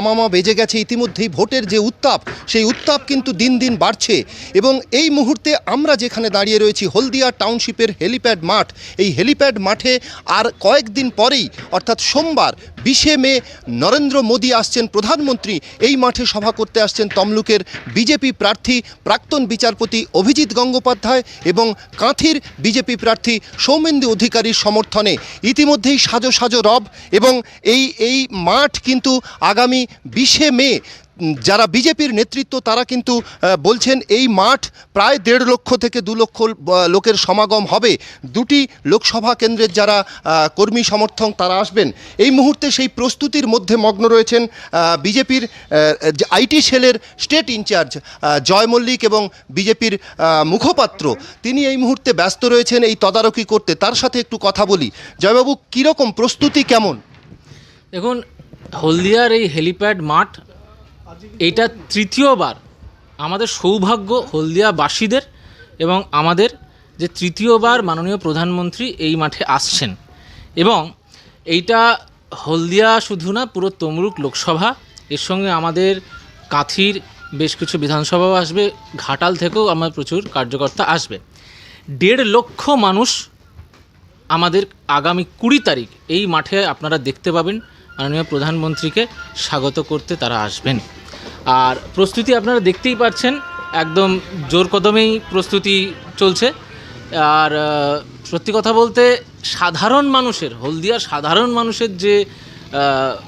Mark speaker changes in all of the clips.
Speaker 1: মামা বেজে গেছে ইতিমধ্যেই ভোটের যে উত্তাপ, সেই উত্তাপ কিন্তু দিন দিন বাড়ছে। এবং এই মুহূর্তে আমরা যেখানে দাঁড়িয়ে রয়েছি, হলদিয়া টাউনশিপের হেলিপ্যাড মাঠ, এই হেলিপ্যাড মাঠে আর কয়েকদিন পরেই, অর্থাৎ সোমবার, বিশে মে, নরেন্দ্র মোদী আসছেন প্রধানমন্ত্রী। এই মাঠে সভা করতে আসছেন তমলুকের বিজেপি প্রার্থী প্রাক্তন বিচারপতি অভিজিৎ গঙ্গোপাধ্যায় এবং কাঁথির বিজেপি প্রার্থী সৌমেন্দু অধিকারীর সমর্থনে। ইতিমধ্যেই সাজো সাজো রব এবং এই এই মাঠ কিন্তু আগামী বিশে মে যারা বিজেপির নেতৃত্ব, তারা কিন্তু বলছেন এই মাঠ প্রায় দেড় লক্ষ থেকে দু লক্ষ লোকের সমাগম হবে। দুটি লোকসভা কেন্দ্রের যারা কর্মী সমর্থক, তারা আসবেন। এই মুহূর্তে সেই প্রস্তুতির মধ্যে মগ্ন রয়েছেন বিজেপির আইটি সেলের স্টেট ইনচার্জ জয় মল্লিক এবং বিজেপির মুখপাত্র। তিনি এই মুহূর্তে ব্যস্ত রয়েছেন এই তদারকি করতে। তার সাথে একটু কথা বলি। জয়বাবু, কীরকম প্রস্তুতি কেমন?
Speaker 2: দেখুন হলদিয়ার এই হেলিপ্যাড মাঠ, এইটা তৃতীয়বার আমাদের সৌভাগ্য হলদিয়াবাসীদের এবং আমাদের যে তৃতীয়বার মাননীয় প্রধানমন্ত্রী এই মাঠে আসছেন। এবং এইটা হলদিয়া শুধু না, পুরো তমরুক লোকসভা, এর সঙ্গে আমাদের কাঁথির বেশ কিছু বিধানসভাও আসবে, ঘাটাল থেকেও আমার প্রচুর কার্যকর্তা আসবে। দেড় লক্ষ মানুষ আমাদের আগামী কুড়ি তারিখ এই মাঠে আপনারা দেখতে পাবেন। মাননীয় প্রধানমন্ত্রীকে স্বাগত করতে তারা আসবেন। আর প্রস্তুতি আপনারা দেখতেই পাচ্ছেন, একদম জোর কদমেই প্রস্তুতি চলছে। আর সত্যি কথা বলতে সাধারণ মানুষের হলদিয়া সাধারণ মানুষের যে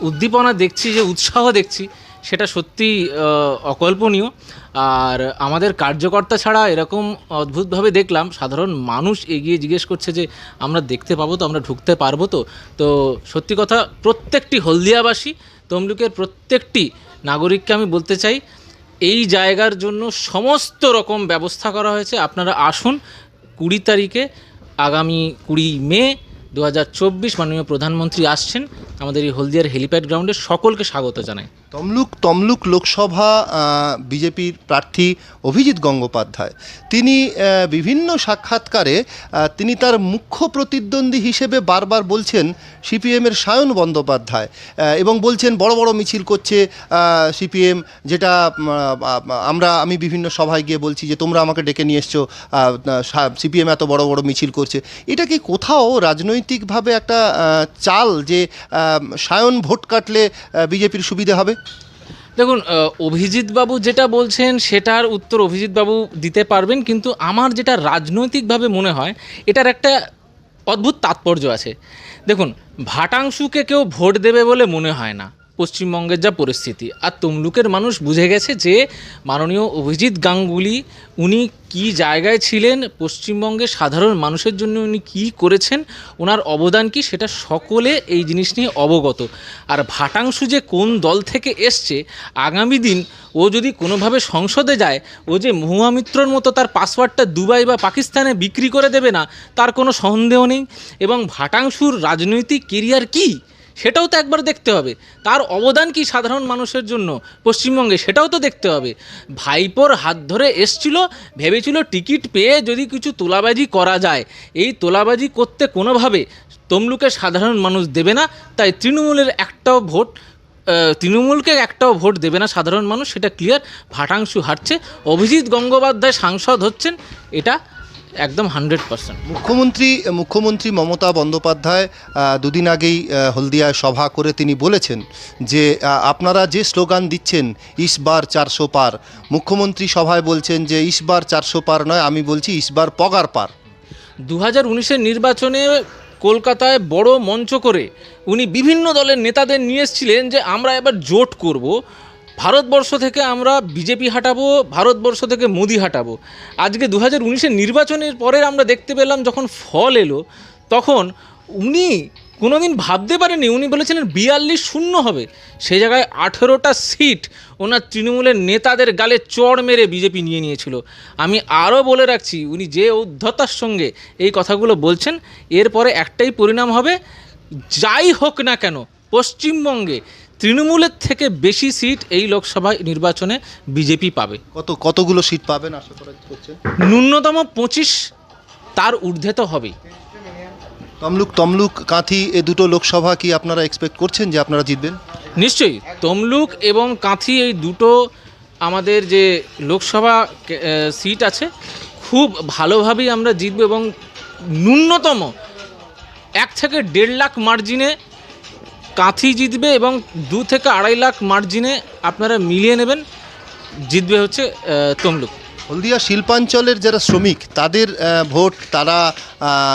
Speaker 2: উদ্দীপনা দেখছি, যে উৎসাহ দেখছি সেটা সত্যি অকল্পনীয়। আর আমাদের কার্যকর্তা ছাড়া এরকম অদ্ভুতভাবে দেখলাম, সাধারণ মানুষ এগিয়ে জিজ্ঞেস করছে যে, আমরা দেখতে পাবো তো, আমরা ঢুকতে পারব তো? তো সত্যি কথা, প্রত্যেকটি হলদিয়াবাসী, তমলুকের প্রত্যেকটি নাগরিককে আমি বলতে চাই, এই জায়গার জন্য সমস্ত রকম ব্যবস্থা করা হয়েছে। আপনারা আসুন কুড়ি তারিখে, আগামী কুড়ি মে দু হাজার চব্বিশ মাননীয় প্রধানমন্ত্রী আসছেন আমাদের এই হলদিয়ার হেলিপ্যাড গ্রাউন্ডে সকলকে স্বাগত জানাই।
Speaker 1: তমলুক তমলুক লোকসভা বিজেপির প্রার্থী অভিজিৎ গঙ্গোপাধ্যায়। তিনি বিভিন্ন সাক্ষাৎকারে তিনি তার মুখ্য প্রতিদ্বন্দ্বী হিসেবে বারবার বলছেন সিপিএমের সায়ন বন্দ্যোপাধ্যায় এবং বলছেন বড় বড় মিছিল করছে সিপিএম, যেটা আমরা, আমি বিভিন্ন সভায় গিয়ে বলছি যে তোমরা আমাকে ডেকে নিয়ে এসছো সিপিএম এত বড় বড় মিছিল করছে। এটা কি কোথাও রাজনৈতিকভাবে একটা চাল যে সায়ন ভোট কাটলে বিজেপির সুবিধে হবে?
Speaker 2: দেখুন অভিজিৎবাবু যেটা বলছেন, সেটার উত্তর অভিজিৎবাবু দিতে পারবেন, কিন্তু আমার যেটা রাজনৈতিকভাবে মনে হয়, এটার একটা অদ্ভুত তাৎপর্য আছে। দেখুন, ভাটাংশুকে কেউ ভোট দেবে বলে মনে হয় না। পশ্চিমবঙ্গের যা পরিস্থিতি। আর তমলুকের মানুষ বুঝে গেছে যে মাননীয় অভিজিৎ গাঙ্গুলি, উনি কি জায়গায় ছিলেন, পশ্চিমবঙ্গের সাধারণ মানুষের জন্য উনি কী করেছেন, ওনার অবদান কি, সেটা সকলে এই জিনিস নিয়ে অবগত। আর ভাটাংশু যে কোন দল থেকে এসছে, আগামী দিন ও যদি কোনোভাবে সংসদে যায়, ও যে মহুয়া মিত্রর মতো তার পাসওয়ার্ডটা দুবাই বা পাকিস্তানে বিক্রি করে দেবে না, তার কোনো সন্দেহ নেই। এবং ভাটাংশুর রাজনৈতিক কেরিয়ার কী? সেটাও তো একবার দেখতে হবে। তার অবদান কি সাধারণ মানুষের জন্য? পশ্চিমবঙ্গে সেটাও তো দেখতে হবে। ভাইপোর হাত ধরে এসছিল, ভেবেছিল টিকিট পেয়ে যদি কিছু তোলাবাজি করা যায়। এই তোলাবাজি করতে কোনোভাবে তমলুকে সাধারণ মানুষ দেবে না, তাই তৃণমূলের একটাও ভোট তৃণমূলকে একটাও ভোট দেবে না সাধারণ মানুষ, সেটা ক্লিয়ার ভাটাংশু হারছে। অভিজিৎ গঙ্গোপাধ্যায় সাংসদ হচ্ছেন, এটা একদম হান্ড্রেড পার্সেন্ট।
Speaker 1: মুখ্যমন্ত্রী মুখ্যমন্ত্রী মমতা বন্দ্যোপাধ্যায় দুদিন আগেই হলদিয়ায় সভা করে তিনি বলেছেন যে আপনারা যে স্লোগান দিচ্ছেন ইসবার চারশো পার মুখ্যমন্ত্রী সভায় বলছেন যে ইসবার চারশো পার নয় আমি বলছি ইসবার পগার পার।
Speaker 2: দু হাজার উনিশের নির্বাচনে কলকাতায় বড় মঞ্চ করে উনি বিভিন্ন দলের নেতাদের নিয়ে এসেছিলেন যে আমরা এবার জোট করব। ভারতবর্ষ থেকে আমরা বিজেপি হাঁটাবো, ভারতবর্ষ থেকে মোদি হাঁটাবো। আজকে দু হাজার উনিশের নির্বাচনের পরে আমরা দেখতে পেলাম যখন ফল এলো, তখন উনি কোনোদিন ভাবতে পারেনি উনি বলেছিলেন বিয়াল্লিশ শূন্য হবে। সেই জায়গায় আঠেরোটা সিট ওনার তৃণমূলের নেতাদের গালে চড় মেরে বিজেপি নিয়ে নিয়েছিল। আমি আরও বলে রাখছি, উনি যে উদ্ধতার সঙ্গে এই কথাগুলো বলছেন, এরপরে একটাই পরিণাম হবে, যাই হোক না কেন, পশ্চিমবঙ্গে তৃণমূলের থেকে বেশি সিট এই লোকসভা নির্বাচনে বিজেপি পাবে।
Speaker 1: কত কতগুলো সিট পাবেন আশা করা
Speaker 2: ন্যূনতম পঁচিশ তার ঊর্ধ্বে তো হবেই।
Speaker 1: তমলুক তমলুক কাঁথি এ দুটো লোকসভা কি আপনারা এক্সপেক্ট করছেন যে আপনারা জিতবেন?
Speaker 2: নিশ্চয়ই তমলুক এবং কাঁথি এই দুটো আমাদের যে লোকসভা সিট আছে খুব ভালোভাবেই আমরা জিতব এবং ন্যূনতম এক থেকে দেড় লাখ মার্জিনে কাঁথি জিতবে এবং দু থেকে আড়াই লাখ মার্জিনে আপনারা মিলিয়ে নেবেন। জিতবে হচ্ছে তমলুক।
Speaker 1: হলদিয়া শিল্পাঞ্চলের যারা শ্রমিক তাদের ভোট তারা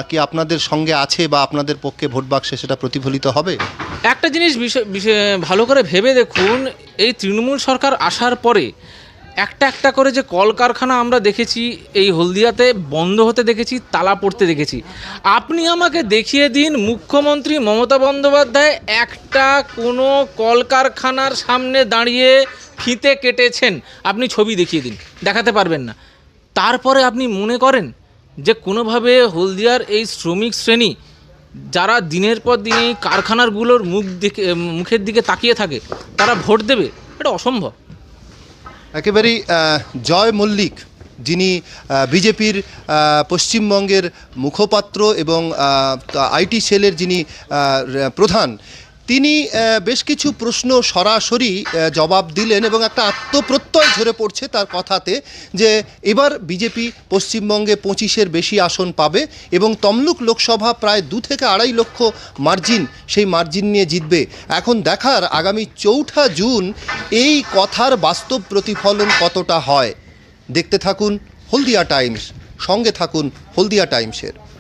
Speaker 1: কি আপনাদের সঙ্গে আছে বা আপনাদের পক্ষে ভোট বাক্সে সেটা প্রতিফলিত হবে?
Speaker 2: একটা জিনিস ভালো করে ভেবে দেখুন এই তৃণমূল সরকার আসার পরে একটা একটা করে যে কলকারখানা আমরা দেখেছি, এই হলদিয়াতে বন্ধ হতে দেখেছি, তালা পড়তে দেখেছি। আপনি আমাকে দেখিয়ে দিন, মুখ্যমন্ত্রী মমতা বন্দ্যোপাধ্যায় একটা কোনো কলকারখানার সামনে দাঁড়িয়ে ফিতে কেটেছেন। আপনি ছবি দেখিয়ে দিন, দেখাতে পারবেন না। তারপরে আপনি মনে করেন যে কোনোভাবে হলদিয়ার এই শ্রমিক শ্রেণি, যারা দিনের পর দিন এই কারখানারগুলোর মুখ দিকে, মুখের দিকে তাকিয়ে থাকে, তারা ভোট দেবে? এটা অসম্ভব।
Speaker 1: একেবারেই জয় মল্লিক, যিনি বিজেপির পশ্চিমবঙ্গের মুখপাত্র এবং আইটি সেলের যিনি প্রধান, তিনি বেশ কিছু প্রশ্ন সরাসরি জবাব দিলেন এবং একটা আত্মপ্রত্যয় ঝরে পড়ছে তার কথাতে যে এবার বিজেপি পশ্চিমবঙ্গে পঁচিশের বেশি আসন পাবে এবং তমলুক লোকসভা প্রায় দু থেকে আড়াই লক্ষ মার্জিন সেই মার্জিন নিয়ে জিতবে। এখন দেখার আগামী চৌঠা জুন এই কথার বাস্তব প্রতিফলন কতটা হয়? দেখতে থাকুন হলদিয়া টাইমস, সঙ্গে থাকুন হলদিয়া টাইমসের।